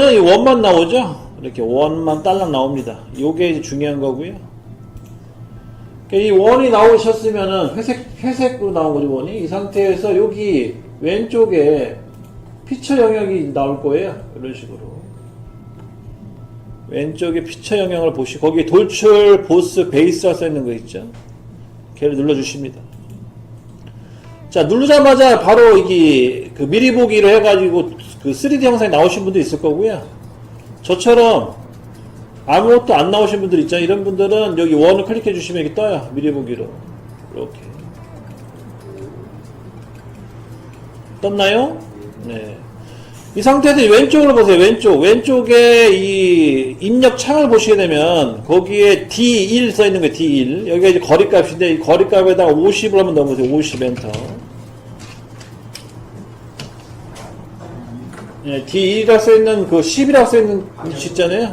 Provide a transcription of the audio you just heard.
이 원만 나오죠? 이렇게 원만 딸랑 나옵니다. 요게 중요한 거고요. 그러니까 이 원이 나오셨으면은 회색, 회색으로 나온 거죠, 원이. 이 상태에서 여기 왼쪽에 피처 영역이 나올 거예요. 이런 식으로. 왼쪽에 피처 영역을 보시, 거기 돌출, 보스, 베이스가 써 있는 거 있죠? 걔를 눌러 주십니다. 자, 누르자마자 바로 이게 그 미리 보기로 해가지고 그 3D 영상이 나오신 분도 있을 거고요. 저처럼 아무것도 안 나오신 분들 있잖아요. 이런 분들은 여기 원을 클릭해 주시면 이렇게 떠요. 미리 보기로. 이렇게. 떴나요? 네. 이 상태에서 왼쪽으로 보세요. 왼쪽. 왼쪽에 이 입력 창을 보시게 되면 거기에 D1 써 있는 거예요. D1. 여기가 이제 거리값인데 이 거리값에다가 50을 한번 넣어보세요. 50 엔터. 예, D2가 써 있는 그 10이라고 써 있는 위치 있잖아요.